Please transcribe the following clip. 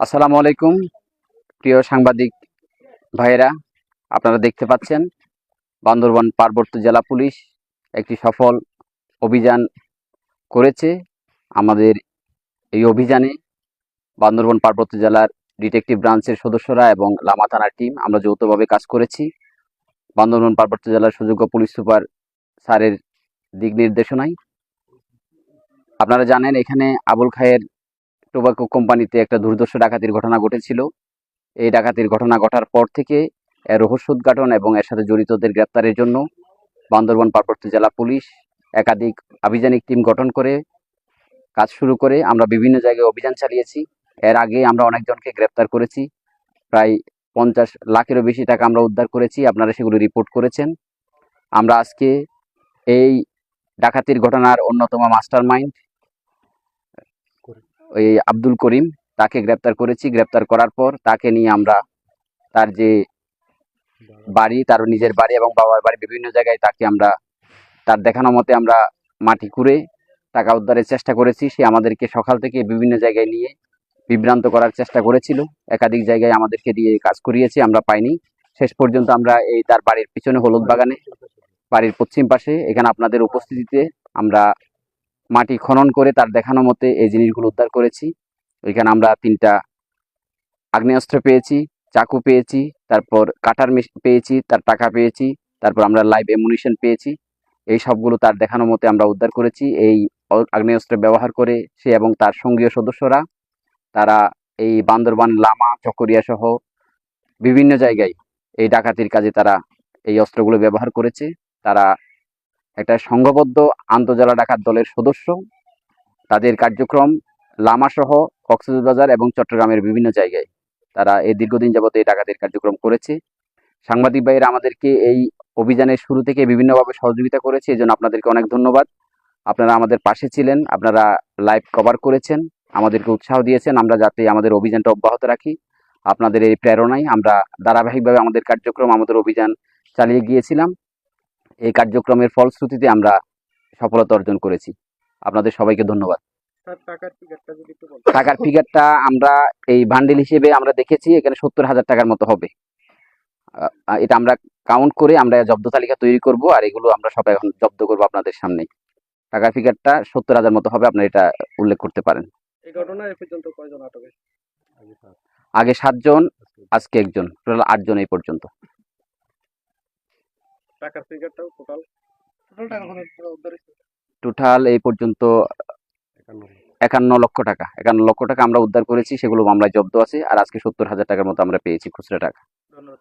আসসালামু আলাইকুম, প্রিয় সাংবাদিক ভাইয়েরা। আপনারা দেখতে পাচ্ছেন, বান্দরবান পার্বত্য জেলা পুলিশ একটি সফল অভিযান করেছে। আমাদের এই অভিযানে বান্দরবান পার্বত্য জেলার ডিটেকটিভ ব্রাঞ্চের সদস্যরা এবং লামা থানার টিম আমরা যৌথভাবে কাজ করেছি। বান্দরবান পার্বত্য জেলার সুযোগ্য পুলিশ সুপার স্যারের দিক নির্দেশনায়। আপনারা জানেন, এখানে আবুল খায়ের টোবাকো কোম্পানিতে একটা দুর্দর্শ ডাকাতির ঘটনা ঘটেছিল। এই ডাকাতির ঘটনা ঘটার পর থেকে এর রহস্য উদ্ঘাটন এবং এর সাথে জড়িতদের গ্রেপ্তারের জন্য বান্দরবান পার্বত্য জেলা পুলিশ একাধিক আভিযানিক টিম গঠন করে কাজ শুরু করে আমরা বিভিন্ন জায়গায় অভিযান চালিয়েছি। এর আগে আমরা অনেকজনকে গ্রেপ্তার করেছি। প্রায় পঞ্চাশ লাখেরও বেশি টাকা আমরা উদ্ধার করেছি। আপনারা সেগুলো রিপোর্ট করেছেন। আমরা আজকে এই ডাকাতির ঘটনার অন্যতম মাস্টার মাইন্ড ওই আব্দুল করিম তাকে গ্রেপ্তার করেছি। গ্রেপ্তার করার পর তাকে নিয়ে আমরা তার যে বাড়ি তার নিজের বাড়ি এবং বাবার বাড়ি বিভিন্ন জায়গায় তাকে আমরা তার দেখানো মতে আমরা মাটি কুড়ে টাকা উদ্ধারের চেষ্টা করেছি। সে আমাদেরকে সকাল থেকে বিভিন্ন জায়গায় নিয়ে বিভ্রান্ত করার চেষ্টা করেছিল। একাধিক জায়গায় আমাদেরকে দিয়ে কাজ করিয়েছে আমরা পাইনি। শেষ পর্যন্ত আমরা এই তার বাড়ির পিছনে হলুদ বাগানে বাড়ির পশ্চিম পাশে এখানে আপনাদের উপস্থিতিতে আমরা মাটি খনন করে তার দেখানো মতে এই জিনিসগুলো উদ্ধার করেছি। ওইখানে আমরা তিনটা আগ্নেয়াস্ত্র পেয়েছি, চাকু পেয়েছি, তারপর কাটার পেয়েছি, তার টাকা পেয়েছি, তারপর আমরা লাইভ এমুনিশন পেয়েছি। এই সবগুলো তার দেখানো মতে আমরা উদ্ধার করেছি। এই আগ্নেয়াস্ত্র ব্যবহার করে সে এবং তার সঙ্গীয় সদস্যরা, তারা এই বান্দরবান লামা, চকরিয়া সহ বিভিন্ন জায়গায় এই ডাকাতির কাজে তারা এই অস্ত্রগুলো ব্যবহার করেছে। তারা একটা সংঘবদ্ধ আন্তজেলা ডাকাত দলের সদস্য। তাদের কার্যক্রম লামাসহ কক্সবাজার এবং চট্টগ্রামের বিভিন্ন জায়গায়। তারা এই দীর্ঘদিন যাবত এই ডাকাতির কার্যক্রম করেছে। সাংবাদিক ভাইয়েরা আমাদেরকে এই অভিযানের শুরু থেকে বিভিন্নভাবে সহযোগিতা করেছে এই জন্য আপনাদেরকে অনেক ধন্যবাদ। আপনারা আমাদের পাশে ছিলেন, আপনারা লাইভ কভার করেছেন, আমাদেরকে উৎসাহ দিয়েছেন, আমরা যাতে আমাদের অভিযানটা অব্যাহত রাখি। আপনাদের এই প্রেরণায় আমরা ধারাবাহিকভাবে আমাদের কার্যক্রম, আমাদের অভিযান চালিয়ে গিয়েছিলাম। এই কার্যক্রমের ফলশ্রুতিতে আমরা সফলতা অর্জন করেছি। আপনাদের সবাইকে ধন্যবাদ। টাকার ফিগারটা আমরা এই বান্ডিল হিসেবে আমরা দেখেছি এখানে সত্তর হাজার টাকার মতো হবে। এটা আমরা কাউন্ট করে আমরা জব্দ তালিকা তৈরি করব আর এগুলো আমরা সব এখন জব্দ করব আপনাদের সামনে টাকার ফিগারটা সত্তর হাজার মতো হবে আপনারা এটা উল্লেখ করতে পারেন। এই ঘটনায় পর্যন্ত কয়জন আটক আগে সাতজন আজকে একজন টোটাল আটজন এই পর্যন্ত। টাকার ফিগারটাও টোটাল টোটাল টাকা কোনো উদ্ধার হয়েছে টোটাল এই পর্যন্ত একান্ন লক্ষ। টাকা। একান্ন লক্ষ টাকা আমরা উদ্ধার করেছি সেগুলো মামলায় জব্দ আছে আর আজকে সত্তর হাজার টাকার মতো আমরা পেয়েছি খুচরা টাকা। ধন্যবাদ